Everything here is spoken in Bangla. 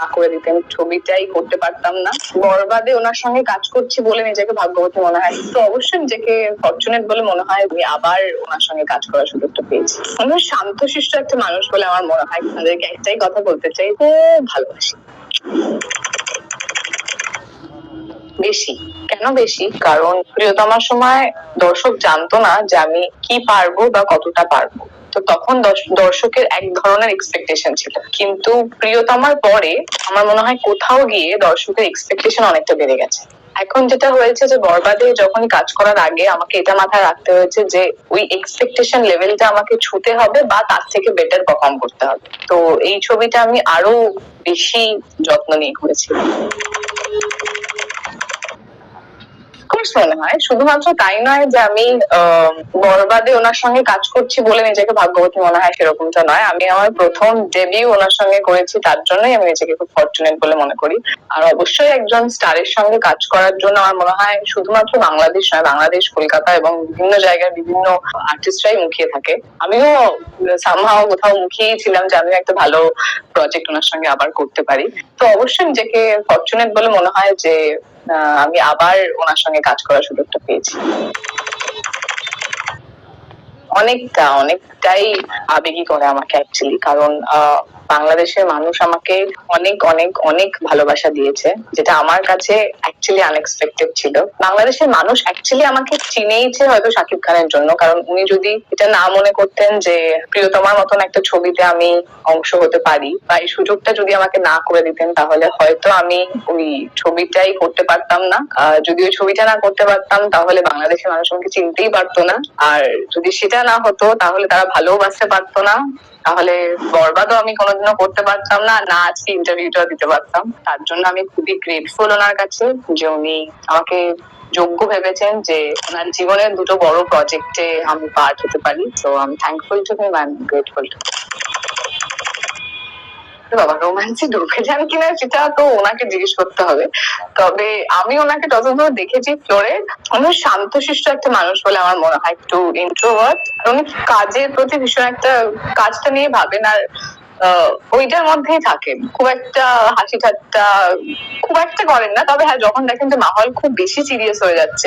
না করে দিতেন ছবিটাই করতে পারতাম না। বরবাদে ওনার সঙ্গে কাজ করছি বলে নিজেকে ভাগ্যবতী মনে হয়। তো অবশ্যই নিজেকে ফর্চুনেট বলে মনে হয় আমি আবার ওনার সঙ্গে কাজ করার সুযোগটা পেয়েছি। উনি শান্তশিষ্ট একটা মানুষ বলে আমার মনে হয়। তাদেরকে একটাই কথা বলতে চাই খুব ভালোবাসি। বেশি। কেন বেশি? কারণ প্রিয়তমার সময় দর্শক জানতো না যে আমি কি পারব বা কতটা পারব। তো তখন দর্শ- দর্শকের এক ধরনের এক্সপেকটেশন ছিল। কিন্তু প্রিয়তমার পরে আমার মনে হয় কোথাও গিয়ে দর্শকের এক্সপেকটেশন অনেকটা বেড়ে গেছে। এখন যেটা হয়েছে যে বরবাদে যখনই কাজ করার আগে আমাকে এটা মাথায় রাখতে হয়েছে যে ওই এক্সপেকটেশন লেভেলটা আমাকে ছুতে হবে বা তার থেকে বেটার পারফর্ম করতে হবে। তো এই ছবিটা আমি আরও বেশি যত্ন নিয়ে করেছিলাম কোর্স মনে হয় শুধুমাত্র তাই নয় যে আমি বরবাদে ওনার সঙ্গে কাজ করছি বলে নিজেকে ভাগ্যবতী মনে হয় সেরকমটা নয়। আমি আমার প্রথম ডেবিউ ওনার সঙ্গে করেছি তার জন্যই আমি নিজেকে খুব ফর্চুনেট বলে মনে করি। আর অবশ্যই একজন স্টারের সঙ্গে কাজ করার জন্য আমার মনে হয় শুধুমাত্র বাংলাদেশ নয়, বাংলাদেশ, কলকাতা এবং বিভিন্ন জায়গায় বিভিন্ন আর্টিস্টরাই মুখিয়ে থাকে। আমিও সামহাও কোথাও মুখিয়েই ছিলাম যে আমি একটা ভালো প্রজেক্ট ওনার সঙ্গে আবার করতে পারি। তো অবশ্যই নিজেকে ফর্চুনেট বলে মনে হয় যে আমি আবার ওনার সঙ্গে কাজ করার সুযোগটা পেয়েছি। অনেকটা অনেকটাই আবেগী করে আমাকে অ্যাকচুয়ালি কারণ আহ, বাংলাদেশের মানুষ আমাকে অনেক অনেক অনেক ভালোবাসা দিয়েছে, যেটা আমার কাছে অ্যাকচুয়ালি আনএক্সপেক্টেড ছিল। বাংলাদেশের মানুষ অ্যাকচুয়ালি আমাকে চিনেইছে হয়তো শাকিব খানের জন্য, কারণ উনি যদি এটা না মনে করতেন যে প্রিয়তমার মতন একটা ছবিতে আমি অংশ হতে পারি, বা এই সুযোগটা যদি আমাকে না করে দিতেন, তাহলে হয়তো আমি ওই ছবিটাই করতে পারতাম না। যদি ওই ছবিটা না করতে পারতাম, তাহলে বাংলাদেশের মানুষ আমাকে চিনতেই পারতো না। আর যদি সেটা না হতো, তাহলে তারা ভালোবাসতে পারতো না। তাহলে বরবাদও আমি কোনোদিনও করতে পারতাম না না আজকে ইন্টারভিউটা দিতে পারতাম। তার জন্য আমি খুবই গ্রেটফুল ওনার কাছে যে উনি আমাকে যোগ্য ভেবেছেন যে ওনার জীবনের দুটো বড় প্রজেক্টে আমি পার্ট হতে পারি। তো আমি thankful to him I am grateful to বাবা রোম্যান্সে ঢুকে যান কিনা সেটা তো ওনাকে জিজ্ঞেস করতে হবে। তবে আমি ওনাকে যতদূর দেখেছি ফ্লোরে উনি শান্তশিষ্ট একটা মানুষ বলে আমার মনে হয়, একটু ইন্ট্রোভার্ট উনি কাজের প্রতি ভীষণ একটা কাজটা নিয়ে ভাবেন আর ওইটার মধ্যেই থাকেন খুব একটা হাসি ঠাট্টা, খুব একটা করেন না, তবে হ্যাঁ যখন দেখেন যে মাহল খুব বেশি সিরিয়াস হয়ে যাচ্ছে